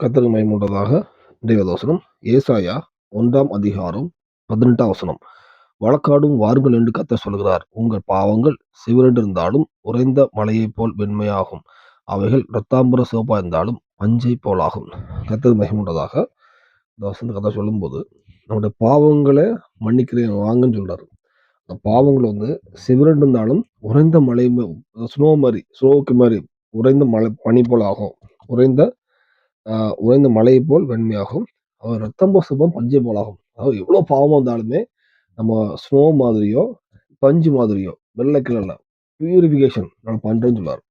கர்த்தருக்கு இன்றைய தோசனம் ஏசாயா ஒன்றாம் அதிகாரம் பதினெட்டாம் வசனம். வழக்காடும் வாருங்கள் என்று கத்த சொல்கிறார். உங்கள் பாவங்கள் சிவரென்றிருந்தாலும் உறைந்த மலையைப் போல் வெண்மையாகும். அவைகள் இரத்தாம்பர சிவப்பா இருந்தாலும் பஞ்சை போலாகும். கர்த்தருக்கு மகிமையுண்டதாக இந்த வசந்த கதை சொல்லும்போது நம்முடைய பாவங்களை மன்னிக்கிறேன் வாங்கன்னு சொல்கிறார் அந்த பாவங்கள் வந்து சிவரெண்டு இருந்தாலும் உறைந்த மலை ஸ்னோ மாதிரி ஸ்னோவுக்கு மாதிரி உறைந்த மலை பனி போல் ஆகும் உறைந்த உறைந்த மலையை போல் வெண்மையாகும். அவர் ரத்தம் சுபம் பஞ்சை போலாகும். அதாவது எவ்வளோ பாவமாக இருந்தாலுமே நம்ம ஸ்னோ மாதிரியோ பஞ்சு மாதிரியோ வெள்ளை கலர்ல பியூரிஃபிகேஷன் நம்ம பண்ணுறேன்னு சொல்லுவார்.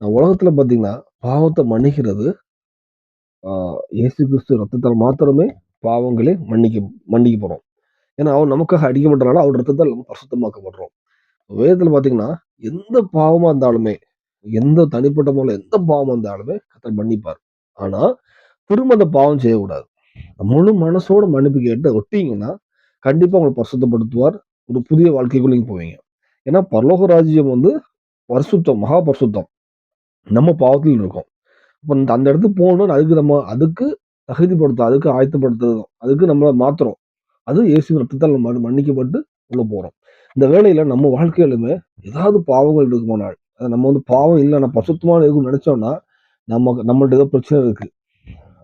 நான் உலகத்தில் பார்த்தீங்கன்னா பாவத்தை மன்னிக்கிறது இயேசு கிறிஸ்து ரத்தத்தால் மாத்திரமே பாவங்களே மன்னிக்க மன்னிக்க போகிறோம் ஏன்னா அவன் நமக்காக அடிக்கப்பட்டனால அவர் ரத்தத்தால் நம்ம பரிசுத்தமாக்கப்படுறோம். வேதத்தில் பார்த்தீங்கன்னா எந்த பாவமாக இருந்தாலுமே எந்த தனிப்பட்ட முறையில் எந்த பாவமாக இருந்தாலுமே கத்தர் மன்னிப்பார். ஆனா திரும்ப அந்த பாவம் செய்யக்கூடாது. முழு மனசோட மன்னிப்பு கேட்டு ஒட்டிங்கன்னா கண்டிப்பா உங்களை பரிசுத்தப்படுத்துவார். ஒரு புதிய வாழ்க்கைக்குள்ள நீங்க போவீங்க. ஏன்னா பரலோக ராஜ்யம் வந்து பரிசுத்தம் மகா பரிசுத்தம். நம்ம பாவத்தில் இருக்கோம். இப்போ இந்த- அந்த இடத்துக்கு போகணும் அதுக்கு நம்ம அதுக்கு தகுதிப்படுத்தும் அதுக்கு ஆயத்தப்படுத்துறதும் அதுக்கு நம்மளை மாத்துறோம். அது இயேசு ரத்தத்தால் நம்ம மன்னிக்கப்பட்டு உள்ள போகிறோம் இந்த வேலையில் நம்ம வாழ்க்கையிலுமே ஏதாவது பாவங்கள் இருக்குமானால் அதை நம்ம வந்து பாவம் இல்லை நான் பசுத்தமான இருக்குன்னு நினைச்சோம்னா நம்ம நம்மள்ட்ட ஏதோ பிரச்சனை இருக்கு.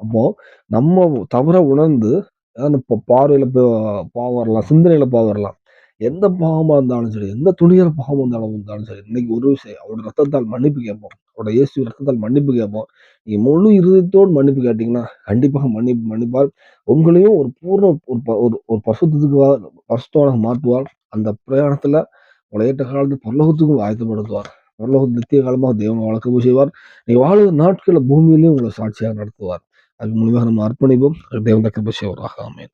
அப்போ நம்ம தவற உணர்ந்து அதாவது இப்போ பார்வையில் பா- பாவம் வரலாம் சிந்தனையில் பாவம் வரலாம். எந்த பாவமாக இருந்தாலும் சரி எந்த துணிகிற பாவம் இருந்தாலும் இருந்தாலும் சரி இன்னைக்கு ஒரு விஷயம் அவரோட ரத்தத்தால் மன்னிப்பு கேட்போம். அவரோட இயேசு ரத்தத்தால் மன்னிப்பு கேட்போம். நீங்கள் முழு இருதயத்தோடு மன்னிப்பு கேட்டிங்கன்னா கண்டிப்பாக மன்னிப்பு மன்னிப்பார். உங்களையும் ஒரு பூர்ண ஒரு ப- ஒரு ஒரு பசுத்துக்கு பசுத்தோட மாற்றுவார். அந்த பிரயாணத்தில் உங்களை ஏற்ற காலத்து பரலோகத்துக்கும் ஆயத்தப்படுத்துவார். பரலோகம் நித்திய காலமாக தேவன் வளர்க்க செய்வார் நீ வாழும் நாட்களில் பூமியிலேயும் உங்களை சாட்சியாக நடத்துவார் அது மூலியமாக நம்ம அர்ப்பணிப்போம் தேவன் தக்க செய்வராக ஆமென்